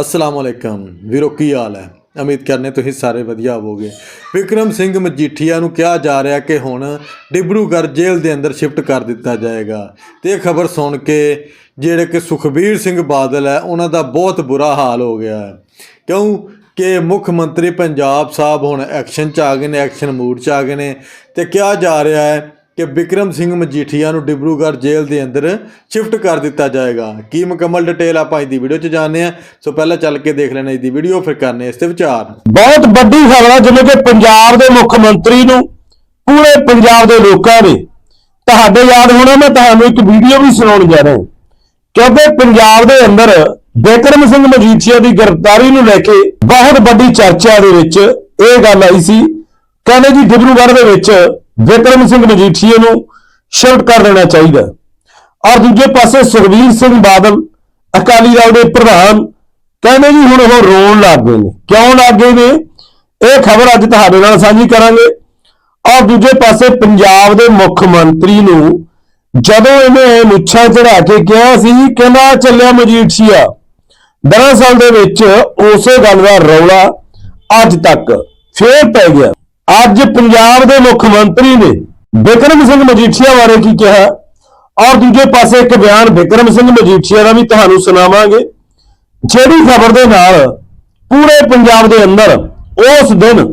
ਅਸਲਾਮ ਅਲੈਕਮ। ਵੀਰੋ, ਕੀ ਹਾਲ ਹੈ? ਉਮੀਦ ਕਰਨੇ ਤੁਸੀਂ ਸਾਰੇ ਵਧੀਆ ਹੋਵੋਗੇ। ਵਿਕਰਮ ਸਿੰਘ ਮਜੀਠੀਆ ਨੂੰ ਕਿਹਾ ਜਾ ਰਿਹਾ ਕਿ ਹੁਣ ਡਿਬਰੂਗੜ੍ਹ ਜੇਲ੍ਹ ਦੇ ਅੰਦਰ ਸ਼ਿਫਟ ਕਰ ਦਿੱਤਾ ਜਾਏਗਾ। ਤੇ ਇਹ ਖਬਰ ਸੁਣ ਕੇ ਜਿਹੜੇ ਕਿ ਸੁਖਬੀਰ ਸਿੰਘ ਬਾਦਲ ਹੈ, ਉਹਨਾਂ ਦਾ ਬਹੁਤ ਬੁਰਾ ਹਾਲ ਹੋ ਗਿਆ ਹੈ। ਕਿਉਂ ਕਿ ਮੁੱਖ ਮੰਤਰੀ ਪੰਜਾਬ ਸਾਹਿਬ ਹੁਣ ਐਕਸ਼ਨ 'ਚ ਆ ਗਏ ਨੇ, ਐਕਸ਼ਨ ਮੂਡ 'ਚ ਆ ਗਏ ਨੇ। ਤੇ ਕਿਹਾ ਜਾ ਰਿਹਾ ਹੈ ਕਿ ਵਿਕਰਮ ਸਿੰਘ ਮਜੀਠੀਆ ਨੂੰ ਡਿਬਰੂਗੜ੍ਹ ਜੇਲ੍ਹ ਦੇ ਅੰਦਰ ਸ਼ਿਫਟ ਕਰ ਦਿੱਤਾ ਜਾਏਗਾ। ਕੀ ਮੁਕੰਮਲ ਡਿਟੇਲ ਆਪਾਂ ਅੱਜ ਦੀ ਵੀਡੀਓ 'ਚ ਜਾਣਦੇ ਹਾਂ। ਸੋ ਪਹਿਲਾਂ ਚੱਲ ਕੇ ਦੇਖ ਲੈਣਾ ਅੱਜ ਦੀ ਵੀਡੀਓ, ਫਿਰ ਕਰਨੇ ਹਾਂ ਇਸ ਤੇ ਵਿਚਾਰ। ਬਹੁਤ ਵੱਡੀ ਖਬਰ ਹੈ ਜਿਵੇਂ ਕਿ ਪੰਜਾਬ ਦੇ ਮੁੱਖ ਮੰਤਰੀ ਨੂੰ, ਪੂਰੇ ਪੰਜਾਬ ਦੇ ਲੋਕਾਂ ਨੇ, ਤੁਹਾਡੇ ਯਾਦ ਹੋਣਾ, ਮੈਂ ਤੁਹਾਨੂੰ ਇੱਕ ਵੀਡੀਓ ਵੀ ਸੁਣਾਉਣ ਜਾ ਰਿਹਾ ਕਿਉਂਕਿ ਪੰਜਾਬ ਦੇ ਅੰਦਰ ਬਿਕਰਮ ਸਿੰਘ ਮਜੀਠੀਆ ਦੀ ਗ੍ਰਿਫਤਾਰੀ ਨੂੰ ਲੈ ਕੇ ਬਹੁਤ ਵੱਡੀ ਚਰਚਾ ਦੇ ਵਿੱਚ ਇਹ ਗੱਲ ਆਈ ਸੀ। ਕਹਿੰਦੇ ਜੀ, ਡਿਬਰੂਗੜ੍ਹ ਦੇ ਵਿੱਚ ਵਿਕਰਮ ਸਿੰਘ ਮਜੀਠੀਏ ਨੂੰ ਸ਼ਿਫਟ ਕਰ ਦੇਣਾ ਚਾਹੀਦਾ ਔਰ ਦੂਜੇ ਪਾਸੇ ਸੁਖਬੀਰ ਸਿੰਘ ਬਾਦਲ ਅਕਾਲੀ ਦਲ ਦੇ ਪ੍ਰਧਾਨ ਕਹਿੰਦੇ ਜੀ ਹੁਣ ਉਹ ਰੋਣ ਲੱਗ ਗਏ ਨੇ। ਕਿਉਂ ਲੱਗ ਗਏ ਨੇ? ਇਹ ਖਬਰ ਅੱਜ ਤੁਹਾਡੇ ਨਾਲ ਸਾਂਝੀ ਕਰਾਂਗੇ। ਔਰ ਦੂਜੇ ਪਾਸੇ ਪੰਜਾਬ ਦੇ ਮੁੱਖ ਮੰਤਰੀ ਨੂੰ ਜਦੋਂ ਇਹਨੇ ਮੁੱਛਾਂ ਚੜਾ ਕੇ ਕਿਹਾ ਸੀ, ਕਹਿੰਦਾ ਚੱਲਿਆ ਮਜੀਠੀਆ ਦਰਅਸਲ ਦੇ ਵਿੱਚ ਉਸੇ ਗੱਲ ਦਾ ਰੌਲਾ ਅੱਜ ਤੱਕ ਫੇਰ ਪੈ ਗਿਆ। ਅੱਜ ਪੰਜਾਬ ਦੇ ਮੁੱਖ ਮੰਤਰੀ ਨੇ ਬਿਕਰਮ ਸਿੰਘ ਮਜੀਠੀਆ ਬਾਰੇ ਕੀ ਕਿਹਾ? ਔਰ ਦੂਜੇ ਪਾਸੇ ਇੱਕ ਬਿਆਨ ਬਿਕਰਮ ਸਿੰਘ ਮਜੀਠੀਆ ਦਾ ਵੀ ਤੁਹਾਨੂੰ ਸੁਣਾਵਾਂਗੇ। ਜਿਹੜੀ ਖਬਰ ਦੇ ਨਾਲ ਪੂਰੇ ਪੰਜਾਬ ਦੇ ਅੰਦਰ ਉਸ ਦਿਨ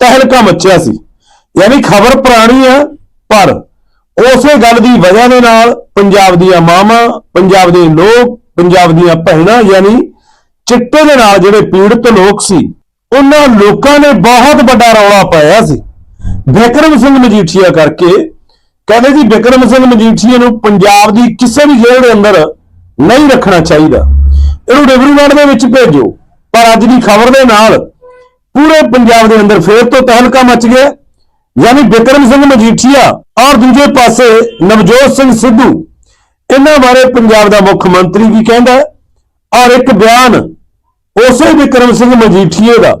ਤਹਿਲਕਾ ਮੱਚਿਆ ਸੀ। ਯਾਨੀ ਖਬਰ ਪੁਰਾਣੀ ਹੈ ਪਰ ਉਸੇ ਗੱਲ ਦੀ ਵਜ੍ਹਾ ਦੇ ਨਾਲ ਪੰਜਾਬ ਦੀਆਂ ਮਾਵਾਂ, ਪੰਜਾਬ ਦੇ ਲੋਕ, ਪੰਜਾਬ ਦੀਆਂ ਭੈਣਾਂ, ਯਾਨੀ ਚਿੱਟੇ ਦੇ ਨਾਲ ਜਿਹੜੇ ਪੀੜਤ ਲੋਕ ਸੀ ਉਹਨਾਂ ਲੋਕਾਂ ਨੇ ਬਹੁਤ ਵੱਡਾ ਰੌਲਾ ਪਾਇਆ ਸੀ। ਬਿਕਰਮ ਸਿੰਘ ਮਜੀਠੀਆ ਕਰਕੇ ਕਹਿੰਦੇ ਜੀ ਬਿਕਰਮ ਸਿੰਘ ਮਜੀਠੀਆ ਨੂੰ ਪੰਜਾਬ ਦੀ ਕਿਸੇ ਵੀ ਜੇਲ੍ਹ ਦੇ ਅੰਦਰ ਨਹੀਂ ਰੱਖਣਾ ਚਾਹੀਦਾ। ਇਹਨੂੰ ਡਿਬਰੂਗੜ੍ਹ ਦੇ ਵਿੱਚ ਭੇਜੋ। ਪਰ ਅੱਜ ਦੀ ਖਬਰ ਦੇ ਨਾਲ ਪੂਰੇ ਪੰਜਾਬ ਦੇ ਅੰਦਰ ਫੇਰ ਤੋਂ ਤਹਿਲਕਾ ਮਚ ਗਿਆ। ਯਾਨੀ ਬਿਕਰਮ ਸਿੰਘ ਮਜੀਠੀਆ ਔਰ ਦੂਜੇ ਪਾਸੇ ਨਵਜੋਤ ਸਿੰਘ ਸਿੱਧੂ, ਇਹਨਾਂ ਬਾਰੇ ਪੰਜਾਬ ਦਾ ਮੁੱਖ ਮੰਤਰੀ ਵੀ ਕਹਿੰਦਾ ਔਰ ਇੱਕ ਬਿਆਨ ਉਸੇ ਵਿਕਰਮ ਸਿੰਘ ਮਜੀਠੀਏ ਦਾ,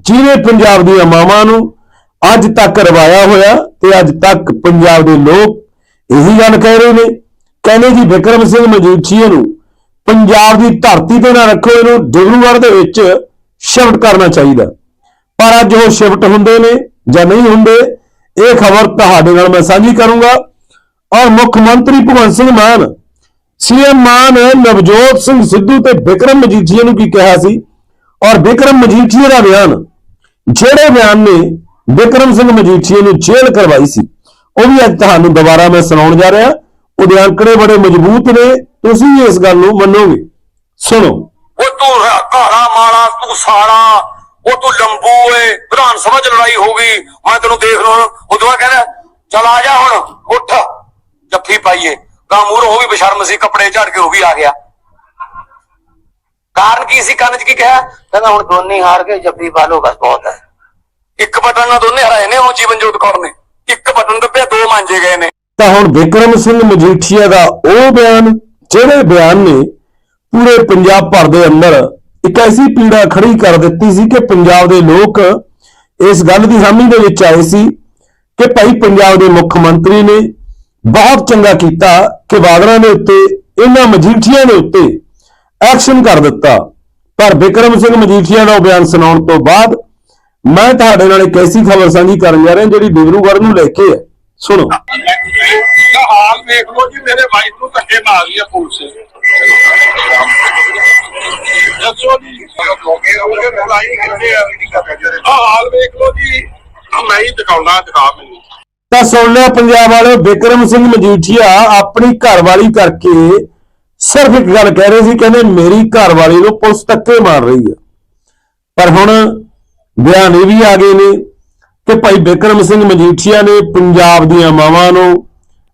ਜਿਹਨੇ ਪੰਜਾਬ ਦੀਆਂ ਮਾਵਾਂ ਨੂੰ ਅੱਜ ਤੱਕ ਰਵਾਇਆ ਹੋਇਆ ਤੇ ਅੱਜ ਤੱਕ ਪੰਜਾਬ ਦੇ ਲੋਕ ਇਹੀ ਗੱਲ ਕਹਿ ਰਹੇ ਨੇ। ਕਹਿੰਦੇ ਜੀ ਵਿਕਰਮ ਸਿੰਘ ਮਜੀਠੀਏ ਨੂੰ ਪੰਜਾਬ ਦੀ ਧਰਤੀ ਤੇ ਨਾ ਰੱਖੋ, ਇਹਨੂੰ ਡਿਬਰੂਗੜ੍ਹ ਦੇ ਵਿੱਚ ਸ਼ਿਫਟ ਕਰਨਾ ਚਾਹੀਦਾ। ਪਰ ਅੱਜ ਉਹ ਸ਼ਿਫਟ ਹੁੰਦੇ ਨੇ ਜਾਂ ਨਹੀਂ ਹੁੰਦੇ, ਇਹ ਖਬਰ ਤੁਹਾਡੇ ਨਾਲ ਮੈਂ ਸਾਂਝੀ ਕਰੂੰਗਾ। ਔਰ ਮੁੱਖ ਮੰਤਰੀ ਭਗਵੰਤ ਸਿੰਘ ਮਾਨ ਸੀਐਮ ਮਾਨ ਨਵਜੋਤ ਸਿੰਘ ਸਿੱਧੂ ਤੇ ਵਿਕਰਮ ਮਜੀਠੀਆ ਨੂੰ ਕੀ ਕਿਹਾ ਸੀ? ਔਰ ਵਿਕਰਮ ਮਜੀਠੀਆ ਦਾ ਬਿਆਨ, ਜਿਹੜੇ ਬਿਆਨ ਨੇ ਵਿਕਰਮ ਸਿੰਘ ਮਜੀਠੀਆ ਨੂੰ ਜੇਲ੍ਹ ਕਰਵਾਈ ਸੀ, ਉਹ ਵੀ ਅੱਜ ਤੁਹਾਨੂੰ ਦੁਬਾਰਾ ਮੈਂ ਸੁਣਾਉਣ ਜਾ ਰਿਹਾ। ਉਹਦੇ ਅੰਕੜੇ ਬੜੇ ਮਜ਼ਬੂਤ ਨੇ, ਤੁਸੀਂ ਇਸ ਗੱਲ ਨੂੰ ਮੰਨੋਗੇ। ਸੁਣੋ। ਉਹ ਤੂੰ ਰਾ- ਘਾੜਾ ਮਾਲਾ, ਤੂੰ ਸਾਲਾ, ਉਹ ਤੂੰ ਲੰਬੂ ਏ, ਵਿਧਾਨ ਸਭਾ ਚ ਲੜਾਈ ਹੋ ਗਈ। ਮੈਂ ਤੈਨੂੰ ਦੇਖ ਰਿਹਾ ਉਦੋਂ ਕਹਿੰਦਾ, ਚਲ ਆ ਜਾ ਹੁਣ, ਉੱਠ, ਜੱਫੀ ਪਾਈਏ। ਗਾਮੂਰ ਉਹ ਵੀ ਬਸ਼ਰਮ ਸੀ ਕੱਪੜੇ ਝੜ ਕੇ ਉਹ ਵੀ ਆ ਗਿਆ। ਕਾਰਨ ਕੀ ਸੀ ਕੰਨ ਚ ਕੀ ਕਿਹਾ? ਕਹਿੰਦਾ ਹੁਣ ਦੋਨੇ ਹਾਰ ਗਏ ਜੱਫੀ ਪਾ ਲਓ ਬਸ ਬਹੁਤ ਹੈ। ਇੱਕ ਬਟਨ ਨਾਲ ਦੋਨੇ ਹਰਾਏ ਨੇ ਉਹ ਜੀਵਨਜੋਤ ਕੌਰ ਨੇ। ਇੱਕ ਬਟਨ ਦੱਬਿਆ ਦੋ ਮਾਂਜੇ ਗਏ ਨੇ। ਤਾਂ ਹੁਣ ਵਿਕਰਮ ਸਿੰਘ ਮਜੀਠੀਆ ਦਾ ਉਹ ਬਿਆਨ ਜਿਹੜੇ ਬਿਆਨ ਨੇ ਪੂਰੇ ਪੰਜਾਬ ਭਰ ਦੇ ਅੰਦਰ ਇੱਕ ਐਸੀ ਪੀੜਾ ਖੜੀ ਕਰ ਦਿੱਤੀ ਸੀ ਕਿ ਪੰਜਾਬ ਦੇ ਲੋਕ ਇਸ ਗੱਲ ਦੀ ਹਾਮੀ ਦੇ ਵਿੱਚ ਆਏ ਸੀ ਕਿ ਭਾਈ ਪੰਜਾਬ ਦੇ ਮੁੱਖ ਮੰਤਰੀ ਨੇ ਬਹੁਤ ਚੰਗਾ ਕੀਤਾ ਕਿ ਬਾਦਲਾਂ ਦੇ ਉੱਤੇ ਇਹਨਾਂ ਮਜੀਠੀਆ ਦੇ ਉੱਤੇ ਐਕਸ਼ਨ ਕਰ ਦਿੱਤਾ। ਪਰ ਵਿਕਰਮ ਸਿੰਘ ਮਜੀਠੀਆ ਦਾ ਉਹ ਬਿਆਨ ਸੁਣਾਉਣ ਤੋਂ ਬਾਅਦ ਮੈਂ ਤੁਹਾਡੇ ਨਾਲ ਇੱਕ ਐਸੀ ਖਬਰ ਸਾਂਝੀ ਕਰਨ ਜਾ ਰਿਹਾ ਜਿਹੜੀ ਡਿਬਰੂਗੜ੍ਹ ਨੂੰ ਲੈ ਕੇ ਹੈ। ਸੁਣੋ। ਹਾਲ ਵੇਖ ਲਓ ਜੀ ਮੇਰੇ ਵਾਈਫ ਨੂੰ ਧੱਕੇ ਮਾਰ ਲਿਆ ਪੁਲਿਸ। ਦੱਸੋ ਜੀ। ਲੋਕੇ ਉਹਦੇ ਲੜਾਈ ਕਿੱਥੇ ਆ ਆਹ ਹਾਲ ਵੇਖ ਲਓ ਜੀ। ਮੈਂ ਹੀ ਦਿਖਾਉਣਾ ਦਿਖਾ ਮੈਨੂੰ। ਤਾਂ ਸੁਣ ਲਿਆ ਪੰਜਾਬ ਵਾਲੇ ਵਿਕਰਮ ਸਿੰਘ ਮਜੀਠੀਆ ਆਪਣੀ ਘਰਵਾਲੀ ਕਰਕੇ ਸਿਰਫ ਇੱਕ ਗੱਲ ਕਹਿ ਰਹੇ ਸੀ, ਕਹਿੰਦੇ ਮੇਰੀ ਘਰਵਾਲੀ ਨੂੰ ਪੁਲਿਸ ਧੱਕੇ ਮਾਰ ਰਹੀ ਹੈ। ਪਰ ਹੁਣ ਬਿਆਨ ਇਹ ਵੀ ਆ ਗਏ ਨੇ ਕਿ ਭਾਈ ਵਿਕਰਮ ਸਿੰਘ ਮਜੀਠੀਆ ਨੇ ਪੰਜਾਬ ਦੀਆਂ ਮਾਵਾਂ ਨੂੰ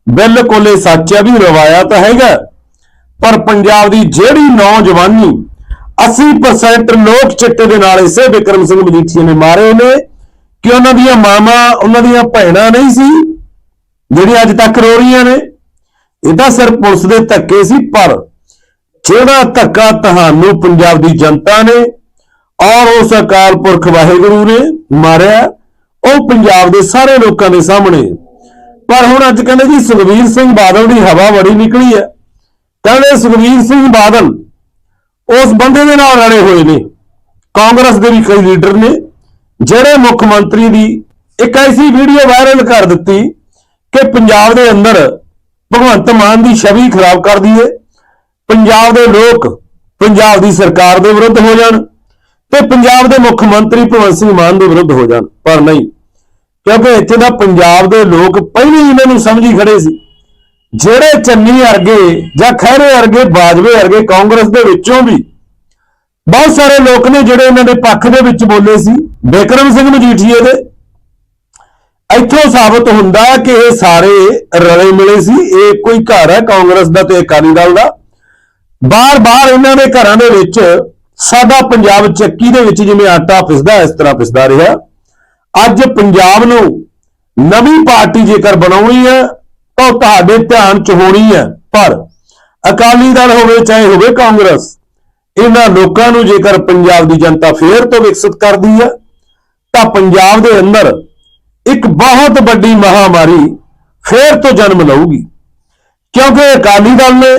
ਬਿਲਕੁਲ ਇਹ ਸੱਚ ਹੈ ਵੀ ਰਵਾਇਆ ਤਾਂ ਹੈਗਾ, ਪਰ ਪੰਜਾਬ ਦੀ ਜਿਹੜੀ ਨੌਜਵਾਨੀ 80% ਲੋਕ ਚਿੱਟੇ ਦੇ ਨਾਲ ਇਸੇ ਵਿਕਰਮ ਸਿੰਘ ਮਜੀਠੀਆ ਨੇ ਮਾਰੇ ਨੇ ਕਿ ਉਹਨਾਂ ਦੀਆਂ ਮਾਵਾਂ, ਉਹਨਾਂ ਦੀਆਂ ਭੈਣਾਂ ਨਹੀਂ ਸੀ, ਜਿਹੜੀਆਂ ਅੱਜ ਤੱਕ ਰੋ ਰਹੀਆਂ ਨੇ। ਇਹ ਤਾਂ ਸਿਰਫ ਪੁਲਿਸ ਦੇ ਧੱਕੇ ਸੀ, ਪਰ ਜਿਹੜਾ ਧੱਕਾ ਤੁਹਾਨੂੰ ਪੰਜਾਬ ਦੀ ਜਨਤਾ ਨੇ ਔਰ ਉਸ ਅਕਾਲ ਪੁਰਖ ਵਾਹਿਗੁਰੂ ਨੇ ਮਾਰਿਆ, ਉਹ ਪੰਜਾਬ ਦੇ ਸਾਰੇ ਲੋਕਾਂ ਦੇ ਸਾਹਮਣੇ। ਪਰ ਹੁਣ ਅੱਜ ਕਹਿੰਦੇ ਜੀ ਸੁਖਵੀਰ ਸਿੰਘ ਬਾਦਲ ਦੀ ਹਵਾ ਬੜੀ ਨਿਕਲੀ ਹੈ। ਕਹਿੰਦੇ ਸੁਖਵੀਰ ਸਿੰਘ ਬਾਦਲ ਉਸ ਬੰਦੇ ਦੇ ਨਾਲ ਰਲੇ ਹੋਏ ਨੇ। ਕਾਂਗਰਸ ਦੇ ਵੀ ਕਈ ਲੀਡਰ ਨੇ। ਜਿਹੜੇ ਮੁੱਖ ਮੰਤਰੀ ਦੀ ਇੱਕ ਐਸੀ ਵੀਡੀਓ ਵਾਇਰਲ ਕਰ ਦਿੱਤੀ ਕਿ ਪੰਜਾਬ ਦੇ ਅੰਦਰ ਭਗਵੰਤ ਮਾਨ ਦੀ ਛਵੀ ਖਰਾਬ ਕਰ ਦਈਏ, ਪੰਜਾਬ ਦੇ ਲੋਕ ਪੰਜਾਬ ਦੀ ਸਰਕਾਰ ਦੇ ਵਿਰੁੱਧ ਹੋ ਜਾਣ ਤੇ ਪੰਜਾਬ ਦੇ ਮੁੱਖ ਮੰਤਰੀ ਭਗਵੰਤ ਸਿੰਘ ਮਾਨ ਦੇ ਵਿਰੁੱਧ ਹੋ ਜਾਣ। ਪਰ ਨਹੀਂ, ਕਿਉਂਕਿ ਇੱਥੇ ਦਾ ਪੰਜਾਬ ਦੇ ਲੋਕ ਪਹਿਲਾਂ ਹੀ ਇਹਨਾਂ ਨੂੰ ਸਮਝੀ ਖੜੇ ਸੀ। ਜਿਹੜੇ ਚੰਨੀ ਅਰਗੇ ਜਾਂ ਖਹਿਰੇ ਅਰਗੇ ਬਾਜਵੇ ਅਰਗੇ ਕਾਂਗਰਸ ਦੇ ਵਿੱਚੋਂ ਵੀ ਬਹੁਤ ਸਾਰੇ ਲੋਕ ਨੇ ਜਿਹੜੇ ਇਹਨਾਂ ਦੇ ਪੱਖ ਦੇ ਵਿੱਚ ਬੋਲੇ ਸੀ। ਬਿਕਰਮ ਸਿੰਘ ਮਜੀਠੀਏ ਦੇ। ਇੱਥੋਂ ਸਾਬਤ ਹੁੰਦਾ ਕਿ ਇਹ ਸਾਰੇ ਰਲੇ ਮਿਲੇ ਸੀ। ਇਹ ਕੋਈ ਘਰ ਹੈ ਕਾਂਗਰਸ ਦਾ ਤੇ ਅਕਾਲੀ ਦਲ ਦਾ। ਬਾਰ-ਬਾਰ ਇਹਨਾਂ ਦੇ ਘਰਾਂ ਦੇ ਵਿੱਚ ਸਾਡਾ ਪੰਜਾਬ ਚੱਕੀ ਦੇ ਵਿੱਚ ਜਿਵੇਂ ਆਟਾ ਫਿਸਦਾ, ਇਸ ਤਰ੍ਹਾਂ ਫਿਸਦਾ ਰਿਹਾ। ਅੱਜ ਪੰਜਾਬ ਨੂੰ ਨਵੀਂ ਪਾਰਟੀ ਜੇਕਰ ਬਣਾਉਣੀ ਹੈ, ਤਾਂ ਉਹ ਤੁਹਾਡੇ ਧਿਆਨ 'ਚ ਹੋਣੀ ਹੈ। ਪਰ ਅਕਾਲੀ ਦਲ ਹੋਵੇ, ਚਾਹੇ ਹੋਵੇ ਕਾਂਗਰਸ ਇਹਨਾਂ ਲੋਕਾਂ ਨੂੰ ਜੇਕਰ ਪੰਜਾਬ ਦੀ ਜਨਤਾ ਫੇਰ ਤੋਂ ਵਿਕਸਿਤ ਕਰਦੀ ਹੈ, ਤਾਂ ਪੰਜਾਬ ਦੇ ਅੰਦਰ ਇੱਕ ਬਹੁਤ ਵੱਡੀ ਮਹਾਮਾਰੀ ਫੇਰ ਤੋਂ ਜਨਮ ਲਊਗੀ। ਕਿਉਂਕਿ ਅਕਾਲੀ ਦਲ ਨੇ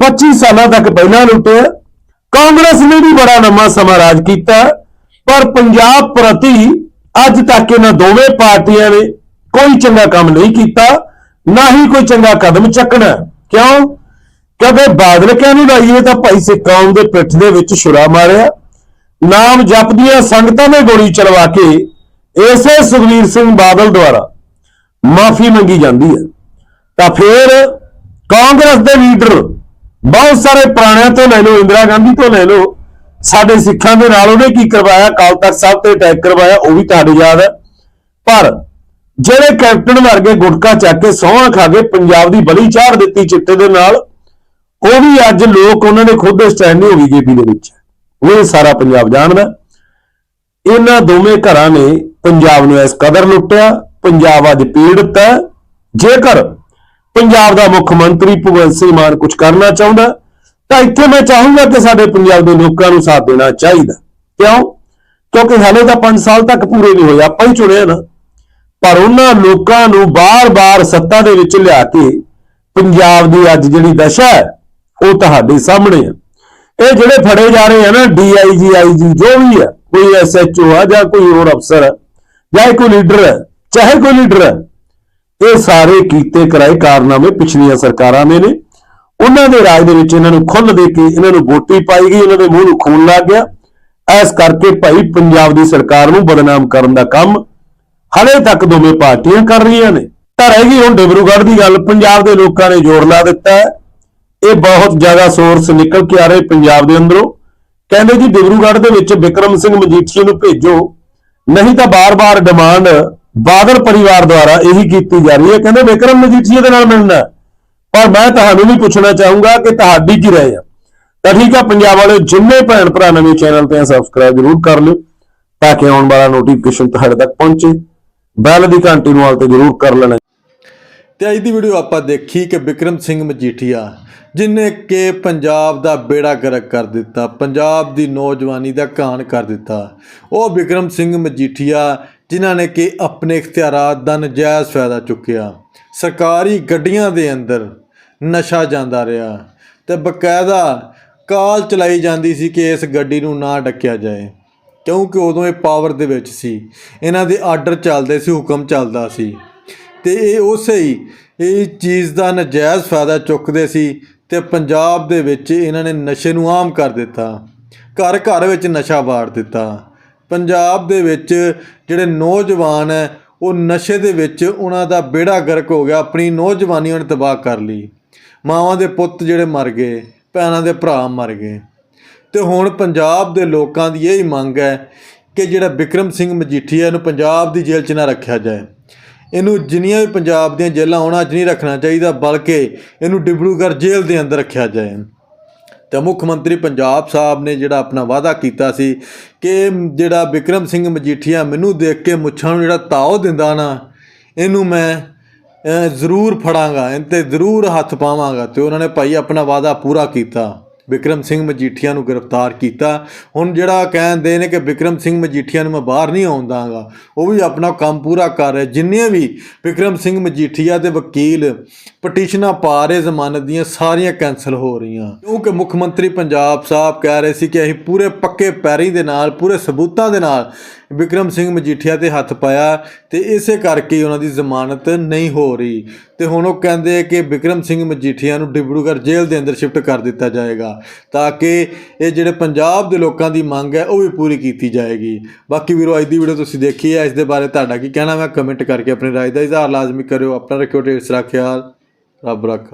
25 ਸਾਲਾਂ ਤੱਕ ਪਹਿਲਾਂ ਲੁੱਟਿਆ, ਕਾਂਗਰਸ ਨੇ ਵੀ ਬੜਾ ਲੰਮਾ ਸਮਾਂ ਰਾਜ ਕੀਤਾ, ਪਰ ਪੰਜਾਬ ਪ੍ਰਤੀ ਅੱਜ ਤੱਕ ਇਹਨਾਂ ਦੋਵੇਂ ਪਾਰਟੀਆਂ ਨੇ ਕੋਈ ਚੰਗਾ ਕੰਮ ਨਹੀਂ ਕੀਤਾ, ਨਾ ਹੀ ਕੋਈ ਚੰਗਾ ਕਦਮ ਚੱਕਣਾ। ਕਿਉਂ? ਕਿਉਂਕਿ ਬਾਦਲ ਕਿਆ ਨੂੰ ਲਾਈਏ? ਤਾਂ ਭਾਈ ਸਿੱਖ ਕੌਮ ਦੇ ਪਿੱਠ ਦੇ ਵਿੱਚ ਛੁਰਾ ਮਾਰਿਆ। ਨਾਮ ਜਪਦੀਆਂ ਸੰਗਤਾਂ ਨੇ ਗੋਲੀ ਚਲਵਾ ਕੇ ਇਸੇ ਸੁਖਵੀਰ ਸਿੰਘ ਬਾਦਲ ਦੁਆਰਾ ਮਾਫੀ ਮੰਗੀ ਜਾਂਦੀ ਹੈ। ਤਾਂ ਫਿਰ ਕਾਂਗਰਸ ਦੇ ਲੀਡਰ ਬਹੁਤ ਸਾਰੇ ਪੁਰਾਣਿਆਂ ਤੋਂ ਲੈ ਲਓ, ਇੰਦਰਾ ਗਾਂਧੀ ਤੋਂ ਲੈ ਲਓ, ਸਾਡੇ ਸਿੱਖਾਂ ਦੇ ਨਾਲ ਉਹਨੇ ਕੀ ਕਰਵਾਇਆ? ਕਾਲ ਤਖਤ ਸਾਹਿਬ ਤੇ ਅਟੈਕ ਕਰਵਾਇਆ, ਉਹ ਵੀ ਤੁਹਾਡੇ ਯਾਦ ਹੈ। ਪਰ ਜਿਹੜੇ ਕੈਪਟਨ ਵਰਗੇ ਗੁਟਕਾ ਚੱਕ ਕੇ ਸੌਹਾਂ ਖਾ ਕੇ ਪੰਜਾਬ ਦੀ ਬਲੀ ਚਾੜ ਦਿੱਤੀ ਚਿੱਟੇ ਦੇ ਨਾਲ ਉਹ ਵੀ ਅੱਜ ਲੋਕ ਉਹਨਾਂ ਦੇ ਖੁਦ ਸਟੈਂਡ ਨਹੀਂ ਹੋ ਗਈ ਜੇਪੀ ਦੇ ਵਿੱਚ। ਉਹ ਇਹ ਸਾਰਾ ਪੰਜਾਬ ਜਾਣਦਾ। ਇਹਨਾਂ ਦੋਵੇਂ ਘਰਾਂ ਨੇ ਪੰਜਾਬ ਨੂੰ ਇਸ ਕਦਰ ਲੁੱਟਿਆ, ਪੰਜਾਬ ਅੱਜ ਪੀੜਤ ਹੈ ਜੇਕਰ ਪੰਜਾਬ ਦਾ ਮੁੱਖ ਮੰਤਰੀ ਭਗਵੰਤ ਸਿੰਘ ਮਾਨ ਕੁਝ ਕਰਨਾ ਚਾਹੁੰਦਾ, ਤਾਂ ਇੱਥੇ ਮੈਂ ਚਾਹੂੰਗਾ ਕਿ ਸਾਡੇ ਪੰਜਾਬ ਦੇ ਲੋਕਾਂ ਨੂੰ ਸਾਥ ਦੇਣਾ ਚਾਹੀਦਾ। ਕਿਉਂ? ਕਿਉਂਕਿ ਹਾਲੇ ਤਾਂ 5 ਸਾਲ ਤੱਕ ਪੂਰੇ ਨਹੀਂ ਹੋਏ, ਆਪਾਂ ਹੀ ਚੁਣਿਆ ਨਾ। ਪਰ ਉਹਨਾਂ ਲੋਕਾਂ ਨੂੰ ਬਾਰ-ਬਾਰ ਸੱਤਾ ਦੇ ਵਿੱਚ ਲਿਆ ਕੇ ਪੰਜਾਬ ਦੀ ਅੱਜ ਜਿਹੜੀ ਦਸ਼ਾ ਹੈ ਉਹ ਤੁਹਾਡੇ ਸਾਹਮਣੇ ਹੈ ਇਹ ਜਿਹੜੇ ਫੜੇ ਜਾ ਰਹੇ ਆ ਨਾ ਡੀਆਈਜੀ ਆਈਜੀ ਜੋ ਵੀ ਹੈ ਕੋਈ ਐਸਐਚਓ ਆ ਜਾਂ ਕੋਈ ਹੋਰ ਅਫਸਰ ਹੈ ਜਾਂ ਕੋਈ ਲੀਡਰ ਹੈ ਚਾਹੇ ਕੋਈ ਲੀਡਰ ਹੈ ਇਹ ਸਾਰੇ ਕੀਤੇ ਕਰਾਏ ਕਾਰਨਾਮੇ ਪਿਛਲੀਆਂ ਸਰਕਾਰਾਂ ਦੇ ਨੇ। ਉਹਨਾਂ ਦੇ ਰਾਜ ਦੇ ਵਿੱਚ ਇਹਨਾਂ ਨੂੰ ਖੁੱਲ੍ਹ ਦੇ ਕੇ ਇਹਨਾਂ ਨੂੰ ਵੋਟੀ ਪਾਈ ਗਈ, ਇਹਨਾਂ ਦੇ ਮੂੰਹ ਨੂੰ ਖੂਨ ਲੱਗ ਗਿਆ। ਐਸ ਕਰਕੇ ਭਾਈ ਪੰਜਾਬ ਦੀ ਸਰਕਾਰ ਨੂੰ ਬਦਨਾਮ ਕਰਨ ਦਾ ਕੰਮ ਹਲੇ ਤੱਕ ਦੋਵੇਂ ਪਾਰਟੀਆਂ ਕਰ ਰਹੀਆਂ ਨੇ। ਤਾਂ ਰਹਿ ਗਈ ਹੁਣ ਡਿਬਰੂਗੜ੍ਹ ਦੀ ਗੱਲ। ਪੰਜਾਬ ਦੇ ਲੋਕਾਂ ਨੇ ਜ਼ੋਰ ਲਾ ਦਿੱਤਾ ਹੈ। ਇਹ ਬਹੁਤ ਜ਼ਿਆਦਾ ਸੋਰਸ ਨਿਕਲ ਕੇ ਆ ਰਹੇ ਪੰਜਾਬ ਦੇ ਅੰਦਰੋਂ। ਕਹਿੰਦੇ ਜੀ, ਡਿਬਰੂਗੜ੍ਹ ਦੇ ਵਿੱਚ ਵਿਕਰਮ ਸਿੰਘ ਮਜੀਠੀਆ ਨੂੰ ਭੇਜੋ। ਨਹੀਂ ਤਾਂ ਬਾਰ-ਬਾਰ ਡਿਮਾਂਡ ਬਾਦਲ ਪਰਿਵਾਰ ਦੁਆਰਾ ਇਹੀ ਕੀਤੀ ਜਾ ਰਹੀ ਹੈ। ਕਹਿੰਦੇ ਵਿਕਰਮ ਮਜੀਠੀਆ ਦੇ ਨਾਲ ਮਿਲਣਾ ਪਰ ਮੈਂ ਤੁਹਾਨੂੰ ਵੀ ਪੁੱਛਣਾ ਚਾਹੂੰਗਾ ਕਿ ਤੁਹਾਡੀ ਕੀ ਰਾਏ ਆ ਤਾਂ ਠੀਕ ਆ, ਪੰਜਾਬ ਵਾਲੇ ਜਿੰਨੇ ਭੈਣ ਭਰਾ ਨਵੇਂ ਚੈਨਲ ਤੇ ਸਬਸਕ੍ਰਾਈਬ ਜ਼ਰੂਰ ਕਰ ਲਿਓ ਤਾਂ ਕਿ ਆਉਣ ਵਾਲਾ ਨੋਟੀਫਿਕੇਸ਼ਨ ਤੁਹਾਡੇ ਤੱਕ ਪਹੁੰਚੇ। ਬੈਲ ਦੀ ਘੰਟੀ ਨੂੰ ਆਲ ਤੇ ਜ਼ਰੂਰ ਕਰ ਲੈਣਾ। ਤੇ ਅੱਜ ਦੀ ਵੀਡੀਓ ਆਪਾਂ ਦੇਖੀ ਕਿ ਵਿਕਰਮ ਸਿੰਘ ਮਜੀਠੀਆ, ਜਿਨੇ ਕਿ ਪੰਜਾਬ ਦਾ ਬੇੜਾ ਗਰਕ ਕਰ ਦਿੱਤਾ, ਪੰਜਾਬ ਦੀ ਨੌਜਵਾਨੀ ਦਾ ਕਾਣ ਕਰ ਦਿੱਤਾ। ਉਹ ਵਿਕਰਮ ਸਿੰਘ ਮਜੀਠੀਆ, ਜਿਨ੍ਹਾਂ ਨੇ ਕਿ ਆਪਣੇ ਇਖਤਿਆਰਾਤ ਦਾ ਨਜਾਇਜ਼ ਫਾਇਦਾ ਚੁੱਕਿਆ। ਸਰਕਾਰੀ ਗੱਡੀਆਂ ਦੇ ਅੰਦਰ ਨਸ਼ਾ ਜਾਂਦਾ ਰਿਹਾ ਤੇ ਬਕਾਇਦਾ ਕਾਲ ਚਲਾਈ ਜਾਂਦੀ ਸੀ ਕਿ ਇਸ ਗੱਡੀ ਨੂੰ ਨਾ ਡੱਕਿਆ ਜਾਏ, ਕਿਉਂਕਿ ਉਦੋਂ ਇਹ ਪਾਵਰ ਦੇ ਵਿੱਚ ਸੀ। ਇਹਨਾਂ ਦੇ ਆਰਡਰ ਚੱਲਦੇ ਸੀ, ਹੁਕਮ ਚੱਲਦਾ ਸੀ। ਤੇ ਇਹ ਉਸੇ ਹੀ ਇਹ ਚੀਜ਼ ਦਾ ਨਜਾਇਜ਼ ਫਾਇਦਾ ਚੁੱਕਦੇ ਸੀ ਤੇ ਪੰਜਾਬ ਦੇ ਵਿੱਚ ਇਹਨਾਂ ਨੇ ਨਸ਼ੇ ਨੂੰ ਆਮ ਕਰ ਦਿੱਤਾ। ਘਰ ਘਰ ਵਿੱਚ ਨਸ਼ਾ ਵਾੜ ਦਿੱਤਾ। ਪੰਜਾਬ ਦੇ ਵਿੱਚ ਜਿਹੜੇ ਨੌਜਵਾਨ ਹੈ, ਉਹ ਨਸ਼ੇ ਦੇ ਵਿੱਚ ਉਹਨਾਂ ਦਾ ਬੇੜਾ ਗਰਕ ਹੋ ਗਿਆ, ਆਪਣੀ ਨੌਜਵਾਨੀ ਉਹਨੇ ਤਬਾਹ ਕਰ ਲਈ। ਮਾਵਾਂ ਦੇ ਪੁੱਤ ਜਿਹੜੇ ਮਰ ਗਏ, ਭੈਣਾਂ ਦੇ ਭਰਾ ਮਰ ਗਏ। ਤੇ ਹੁਣ ਪੰਜਾਬ ਦੇ ਲੋਕਾਂ ਦੀ ਇਹ ਹੀ ਮੰਗ ਹੈ ਕਿ ਜਿਹੜਾ ਵਿਕਰਮ ਸਿੰਘ ਮਜੀਠੀਆ ਨੂੰ ਪੰਜਾਬ ਦੀ ਜੇਲ੍ਹ 'ਚ ਨਾ ਰੱਖਿਆ ਜਾਏ। ਇਹਨੂੰ ਜਿੰਨੀਆਂ ਵੀ ਪੰਜਾਬ ਦੀਆਂ ਜੇਲ੍ਹਾਂ ਉਹਨਾਂ 'ਚ ਨਹੀਂ ਰੱਖਣਾ ਚਾਹੀਦਾ, ਬਲਕਿ ਇਹਨੂੰ ਡਿਬਰੂਗੜ੍ਹ ਜੇਲ੍ਹ ਦੇ ਅੰਦਰ ਰੱਖਿਆ ਜਾਏ। ਤਾਂ ਮੁੱਖ ਮੰਤਰੀ ਪੰਜਾਬ ਸਾਹਿਬ ਨੇ ਜਿਹੜਾ ਆਪਣਾ ਵਾਅਦਾ ਕੀਤਾ ਸੀ ਕਿ ਜਿਹੜਾ ਵਿਕਰਮ ਸਿੰਘ ਮਜੀਠੀਆ ਮੈਨੂੰ ਦੇਖ ਕੇ ਮੁੱਛਾਂ ਨੂੰ ਜਿਹੜਾ ਤਾਓ ਦਿੰਦਾ ਨਾ, ਇਹਨੂੰ ਮੈਂ ਜ਼ਰੂਰ ਫੜਾਂਗਾ, ਇਹਨ ਤੇ ਜ਼ਰੂਰ ਹੱਥ ਪਾਵਾਂਗਾ, ਤੇ ਉਹਨਾਂ ਨੇ ਭਾਈ ਆਪਣਾ ਵਾਅਦਾ ਪੂਰਾ ਕੀਤਾ। ਵਿਕਰਮ ਸਿੰਘ ਮਜੀਠੀਆ ਨੂੰ ਗ੍ਰਿਫਤਾਰ ਕੀਤਾ। ਹੁਣ ਜਿਹੜਾ ਕਹਿੰਦੇ ਨੇ ਕਿ ਵਿਕਰਮ ਸਿੰਘ ਮਜੀਠੀਆ ਨੂੰ ਮੈਂ ਬਾਹਰ ਨਹੀਂ ਆਉਣ ਦਾਂਗਾ ਉਹ ਵੀ ਆਪਣਾ ਕੰਮ ਪੂਰਾ ਕਰ ਰਿਹਾ। ਜਿੰਨੇ ਵੀ ਵਿਕਰਮ ਸਿੰਘ ਮਜੀਠੀਆ ਦੇ ਵਕੀਲ ਪਟੀਸ਼ਨਾਂ ਪਾ ਰਹੇ ਜ਼ਮਾਨਤ ਦੀਆਂ ਸਾਰੀਆਂ ਕੈਨਸਲ ਹੋ ਰਹੀਆਂ। ਕਿਉਂਕਿ ਮੁੱਖ ਮੰਤਰੀ ਪੰਜਾਬ ਸਾਹਿਬ ਕਹਿ ਰਹੇ ਸੀ ਕਿ ਅਸੀਂ ਪੂਰੇ ਪੱਕੇ ਪੈਰੀ ਦੇ ਨਾਲ, ਪੂਰੇ ਸਬੂਤਾਂ ਦੇ ਨਾਲ ਵਿਕਰਮ ਸਿੰਘ ਮਜੀਠੀਆ ਤੇ ਹੱਥ ਪਾਇਆ ਤੇ ਇਸੇ ਕਰਕੇ ਉਹਨਾਂ ਦੀ ਜ਼ਮਾਨਤ ਨਹੀਂ ਹੋ ਰਹੀ। ਤੇ ਹੁਣ ਉਹ ਕਹਿੰਦੇ ਕਿ ਵਿਕਰਮ ਸਿੰਘ ਮਜੀਠੀਆ ਨੂੰ ਡਿਬਰੂਗੜ੍ਹ ਜੇਲ੍ਹ ਦੇ ਅੰਦਰ ਸ਼ਿਫਟ ਕਰ ਦਿੱਤਾ ਜਾਏਗਾ ਤਾਂ ਕਿ ਇਹ ਜਿਹੜੇ ਪੰਜਾਬ ਦੇ ਲੋਕਾਂ ਦੀ ਮੰਗ ਹੈ, ਉਹ ਵੀ ਪੂਰੀ ਕੀਤੀ ਜਾਏਗੀ। ਬਾਕੀ ਵੀਰੋ, ਅੱਜ ਦੀ ਵੀਡੀਓ ਤੁਸੀਂ ਦੇਖੀ ਹੈ, ਇਸ ਦੇ ਬਾਰੇ ਤੁਹਾਡਾ ਕੀ ਕਹਿਣਾ ਮੈਂ ਕਮੈਂਟ ਕਰਕੇ ਆਪਣੀ ਰਾਏ ਦਾ ਇਜ਼ਹਾਰ ਲਾਜ਼ਮੀ ਕਰਿਓ। ਆਪਣਾ ਰੱਖਿਓ ਢੇਰ ਸਾਰਾ ਖਿਆਲ। ਰੱਬ ਰੱਖਾ